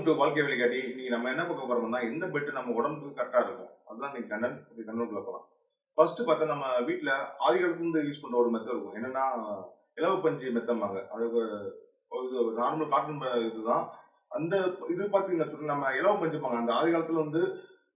Welcome to வாழ்க்கை வழிகாட்டி இன்னைக்கு நம்ம என்ன பார்க்க போறோம்னா எந்த பெட் நம்ம உடம்புக்கு கரெக்டா இருக்கும். அதுதான் நீங்க கண்ணன் இப்படி கண்ணனுக்குள்ள போகலாம் ஃபர்ஸ்ட் பார்த்தா நம்ம வீட்டில் ஆதி காலத்துல யூஸ் பண்ற ஒரு மெத்தட் இருக்கும். என்னன்னா இலவ பஞ்சு மெத்தம்பாங்க அது ஒரு நார்மல் காட்டன் இதுதான். அந்த இது பார்த்தீங்கன்னா சொல்லி நம்ம இலவ பஞ்சுப்பாங்க அந்த ஆதி காலத்துல வந்து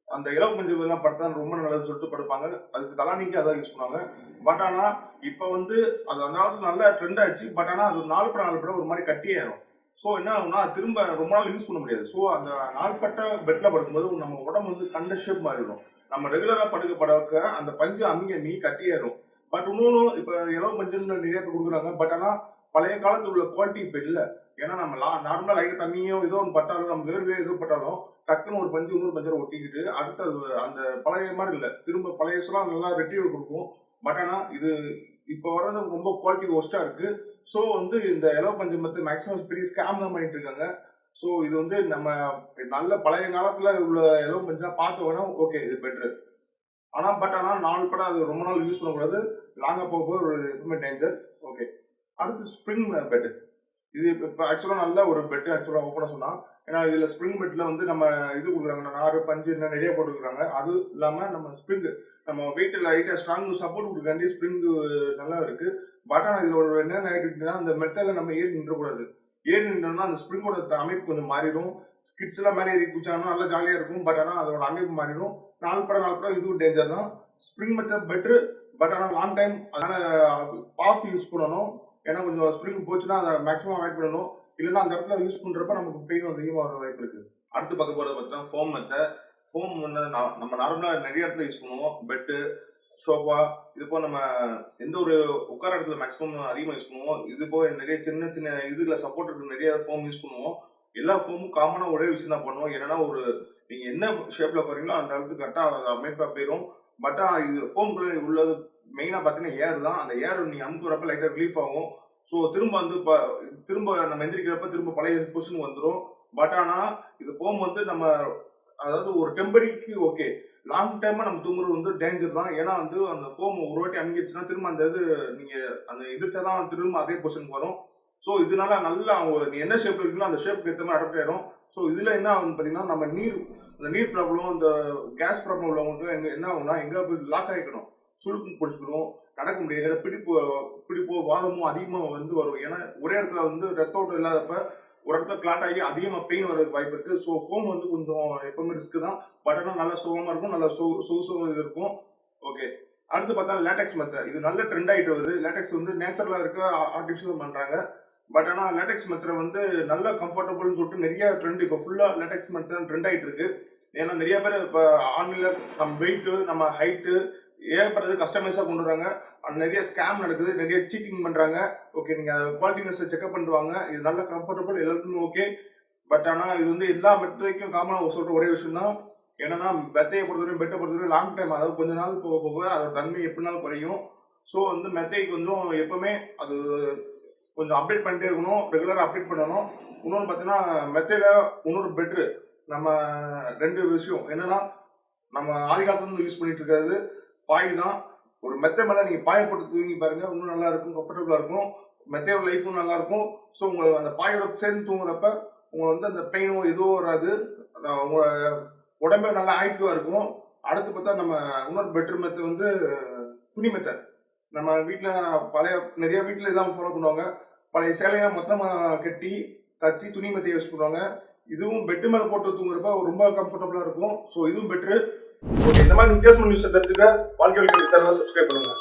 அந்த இலவு பஞ்சு எல்லாம் படுத்தா ரொம்ப நல்லதுன்னு சொல்லிட்டு படுப்பாங்க. அதுக்கு தலானிக்கு அதான் யூஸ் பண்ணுவாங்க. பட் ஆனா இப்போ வந்து அது அந்த காலத்துல நல்ல ட்ரெண்ட் ஆச்சு. பட் ஆனா அது நாள் படம் நாள் படம் ஒரு மாதிரி கட்டியாயிரும் ஸோ என்ன ஆகும்னா திரும்ப ரொம்ப நாள் யூஸ் பண்ண முடியாது. ஸோ அந்த நாள்பட்ட பெட்டில் படுக்கும்போது நம்ம உடம்பு வந்து கண்ட ஷேப் மாறிடும். நம்ம ரெகுலராக படுக்க படக்க அந்த பஞ்சு அமுங்கி மீ கட்டியாயிரும். பட் இன்னொன்று இப்போ இலவ பஞ்சுன்னு நிறைய பேர் கொடுக்குறாங்க. பட் ஆனால் பழைய காலத்தில் உள்ள குவாலிட்டி இப்போ இல்லை. ஏன்னா நம்ம நார்மலாக லைட்டாக தண்ணியோ ஏதோ ஒன்று பட்டாலும் நம்ம வேர்வே ஏதோ பட்டாலும் டக்குன்னு ஒரு பஞ்சு இன்னொரு பஞ்சரை ஒட்டிக்கிட்டு அடுத்து அது அந்த பழைய மாதிரி இல்லை. திரும்ப பழையசெல்லாம் நல்லா ரெட்டியூர் கொடுக்கும். பட் ஆனால் இது இப்போ வர்றது ரொம்ப குவாலிட்டி ஒஸ்ட்டாக இருக்குது ஸோ வந்து இந்த எலோ பஞ்சமத்து மேக்ஸிமம் பெரிய ஸ்கேம் தான் பண்ணிட்டு இருக்காங்க. ஸோ இது வந்து நம்ம நல்ல பழைய காலத்துல உள்ள எலோ பஞ்சா பார்த்து வேணும் ஓகே இது பெட்ரு ஆனால் பட் ஆனால் நாலு படம் அது ரொம்ப நாள் யூஸ் பண்ணக்கூடாது. லாங்காக போக போக ஒரு எப்பவுமே டேஞ்சர் ஓகே அடுத்து ஸ்ப்ரிங் பெட்ரு இது இப்போ ஆக்சுவலாக நல்ல ஒரு பெட் ஆக்சுவலாக ஓப்பனாக சொன்னால் ஏன்னா இதில் ஸ்ப்ரிங் பெட்டில் வந்து நம்ம இது கொடுக்குறாங்க நாறு பஞ்சு என்ன நிறைய போட்டுருக்குறாங்க. அது இல்லாமல் நம்ம ஸ்ப்ரிங் நம்ம வெயிட் லைட்டாக ஸ்ட்ராங் சப்போர்ட் கொடுக்காண்டி ஸ்ப்ரிங் நல்லா இருக்குது பட் ஆனால் இதில் ஒரு என்ன ஆகிட்டுனா அந்த மெத்தடில் நம்ம ஏறி நின்றக்கூடாது. ஏறி நின்றோம்னா அந்த ஸ்ப்ரிங்கோட அமைப்பு கொஞ்சம் மாறிடும். கிட்ஸ் எல்லாம் மேலே ஏறி குச்சாங்கன்னா நல்லா ஜாலியாக இருக்கும். பட் ஆனால் அதோட அமைப்பு மாறிடும். நாலு படம் நாலு படம் இதுவும் டேஞ்சர் தான். ஸ்ப்ரிங் மெத்தட் பெட்ரு பட் ஆனால் லாங் டைம் அதனால் பார்த்து யூஸ் பண்ணணும். ஏன்னா கொஞ்சம் ஸ்ப்ரிங் போச்சுன்னா அதை மேக்ஸிமம் அவாய்ட் பண்ணணும். இல்லைன்னா அந்த இடத்துல யூஸ் பண்ணுறப்ப நமக்கு பெயின் அதிகமாக வர வாய்ப்பு இருக்கு. அடுத்து பார்க்க போகிறது பார்த்தீங்கன்னா ஃபோம் மெத்தை ஃபோம் வந்து நம்ம நார்மலாக நிறைய இடத்துல யூஸ் பண்ணுவோம். பெட்டு சோஃபா இது போல் நம்ம எந்த ஒரு உட்கார இடத்துல மேக்ஸிமம் அதிகமாக யூஸ் பண்ணுவோம். இது போக நிறைய சின்ன சின்ன இதில் சப்போர்ட் இருக்கு நிறைய ஃபோம் யூஸ் பண்ணுவோம். எல்லா ஃபோமும் காமனாக ஒரே விஷயம் தான் பண்ணுவோம். என்னன்னா ஒரு நீங்கள் என்ன ஷேப்பில் போகிறீங்களோ அந்த அளவுக்கு கரெக்டாக அமைப்பாக போயிடும் பட் இது ஃபோம்குள்ளே உள்ளது மெயினாக பார்த்தீங்கன்னா ஏர் தான். அந்த ஏர் நீங்கள் அமுக்குறப்ப லைட்டாக ரிலீஃப் ஆகும். ஸோ திரும்ப வந்து ப- திரும்ப நம்ம எந்திரிக்கிறப்ப திரும்ப பழைய பொசிஷன் வந்துடும் பட் ஆனால் இது ஃபோம் வந்து நம்ம அதாவது ஒரு டெம்பரிக்கு ஓகே லாங் டைமா நம்ம தூங்குறது வந்து டேஞ்சர் தான். ஏன்னா வந்து அந்த ஃபோம் ஒரு வாட்டி அமுங்கிருச்சுன்னா திரும்ப அந்த இது நீங்கள் அந்த எதிர்த்தாதான் திரும்ப அதே பொசிஷனுக்கு வரும். ஸோ இதனால நல்லா அவங்க நீ என்ன ஷேப்ல இருக்கீங்களோ அந்த ஷேப்க்கு ஏற்ற மாதிரி அடாப்ட் ஆயிடும் ஸோ இதில் என்ன ஆகும்னு பார்த்தீங்கன்னா நம்ம நீர் இந்த நீர் ப்ராப்ளம் இந்த கேஸ் ப்ராப்ளம் உள்ளவங்களுக்கு என்ன ஆகும்னா எங்கே போய் லாக் ஆகிக்கணும். சுளுக்கு பிடிச்சிக்கிறோம் நடக்க முடியாது பிடிப்பு பிடிப்போ வாதமோ அதிகமாக வந்து வரும். ஏன்னா ஒரே இடத்துல வந்து ரத்த ஓட்டம் இல்லாதப்ப ஒரு இடத்துல கிளாட் ஆகி அதிகமாக பெயின் வரதுக்கு வாய்ப்பு இருக்குது ஸோ ஃபோம் வந்து கொஞ்சம் எப்பவுமே ரிஸ்க் தான். பட் ஆனால் நல்லா சுகமாக இருக்கும் நல்லா சு சுசும் இது இருக்கும். ஓகே அடுத்து பார்த்தா லேட்டெக்ஸ் மெத்தட் இது நல்ல ட்ரெண்ட் ஆகிட்டு வருது. லேட்டெக்ஸ் வந்து நேச்சுரலாக இருக்க ஆர்டிஃபிஷியல் பண்ணுறாங்க பட் ஆனால் லேட்டெக்ஸ் மெத்தட் வந்து நல்ல கம்ஃபர்டபுள்னு சொல்லிட்டு நிறைய ட்ரெண்ட் இப்போ ஃபுல்லாக லேட்டெக்ஸ் மெத்தட் ட்ரெண்ட் ஆகிட்டு இருக்கு. ஏன்னா நிறைய பேர் இப்போ ஆன்லைனில் நம்ம வெயிட்டு நம்ம ஹைட்டு ஏற்படுறது கஸ்டமைஸாக கொண்டு வராங்க. நிறைய ஸ்கேம் நடக்குது நிறைய சீட்டிங் பண்ணுறாங்க ஓகே நீங்கள் அதை குவாலிட்டினஸ் செக்அப் பண்ணுவாங்க இது நல்ல கம்ஃபர்டபுள் எல்லாருக்குமே ஓகே பட் ஆனால் இது வந்து எல்லா மெத்தைக்கும் காமனாக சொல்கிற ஒரே விஷயம் தான் என்னன்னா மெத்தையை பொறுத்தவரைக்கும் பெட்டை பொறுத்தவரைக்கும் லாங் டைம் அதாவது கொஞ்ச நாள் போக போக அதோட தன்மை எப்படினாலும் குறையும். ஸோ வந்து மெத்தை கொஞ்சம் எப்பவுமே அது கொஞ்சம் அப்டேட் பண்ணிட்டே இருக்கணும். ரெகுலராக அப்டேட் பண்ணணும். இன்னொன்று பார்த்தீங்கன்னா மெத்தையில் இன்னொரு பெட்ரு நம்ம ரெண்டு விஷயம் என்னன்னா நம்ம ஆதி காலத்துல யூஸ் பண்ணிட்டு இருக்கிறது பாய் தான் ஒரு மெத்தை மேலே நீங்கள் பாயை போட்டு தூங்கி பாருங்க. இன்னும் நல்லா இருக்கும் கம்ஃபர்டபுளாக இருக்கும். மெத்தையோட லைஃபும் நல்லா இருக்கும். ஸோ உங்களுக்கு அந்த பாயோட சேர்ந்து தூங்குறப்ப உங்களுக்கு வந்து அந்த பெயினும் எதுவும் வராது. உங்கள் உங்க உடம்பே நல்லா ஆக்டிவாக இருக்கும். அடுத்து பார்த்தா நம்ம இன்னொரு பெட்ரு மெத்து வந்து துணி மெத்தை. நம்ம வீட்டில் பழைய நிறைய வீட்டில் இதான் ஃபாலோ பண்ணுவாங்க. பழைய சேலையை மொத்தமாக கட்டி தச்சு துணி மெத்தையை யூஸ் பண்ணுவாங்க. இதுவும் பெட்டு மேலே போட்டு தூங்குறப்ப ரொம்ப கம்ஃபர்டபுளாக இருக்கும். ஸோ இதுவும் பெட்ரு ஓகே இந்த மாதிரி வித்தியாசமான நியூஸ் தெரிஞ்சுக்க வாழ்க்கை சேனலை சப்ஸ்கிரைப் பண்ணுங்க.